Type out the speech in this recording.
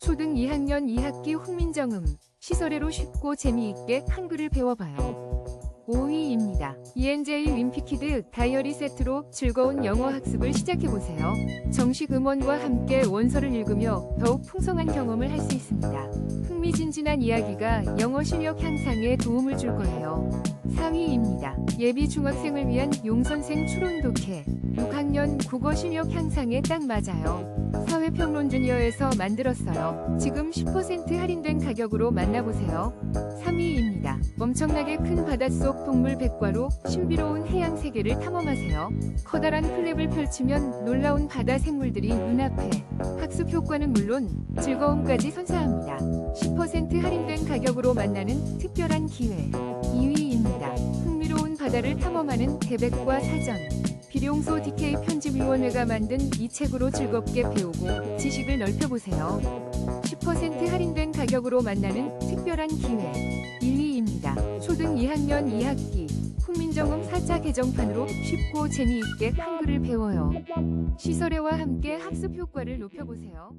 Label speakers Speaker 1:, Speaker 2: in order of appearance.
Speaker 1: 초등 2학년 2학기 훈민정음 시설애로 쉽고 재미있게 한글을 배워봐요. 5위입니다. ENJ 윈피키드 다이어리 세트로 즐거운 영어 학습을 시작해보세요. 정식 음원과 함께 원서를 읽으며 더욱 풍성한 경험을 할 수 있습니다. 흥미진진한 이야기가 영어 실력 향상에 도움을 줄 거예요. 4위입니다. 예비 중학생을 위한 용선생 추론 독해 6학년 국어 실력 향상에 딱 맞아요. 사회평론 주니어에서 만들었어요. 지금 10% 할인된 가격으로 만나보세요. 3위입니다. 엄청나게 큰 바닷속 동물 백과로 신비로운 해양 세계를 탐험하세요. 커다란 플랩을 펼치면 놀라운 바다 생물들이 눈앞에 학습 효과는 물론 즐거움까지 선사합니다. 10% 할인된 가격으로 만나는 특별한 기회. 바다를 탐험하는 대백과 사전. 비룡소 DK 편집위원회가 만든 이 책으로 즐겁게 배우고 지식을 넓혀보세요. 10% 할인된 가격으로 만나는 특별한 기회. 1위입니다. 초등 2학년 2학기. 훈민정음 4차 개정판으로 쉽고 재미있게 한글을 배워요. 시설애와 함께 학습 효과를 높여보세요.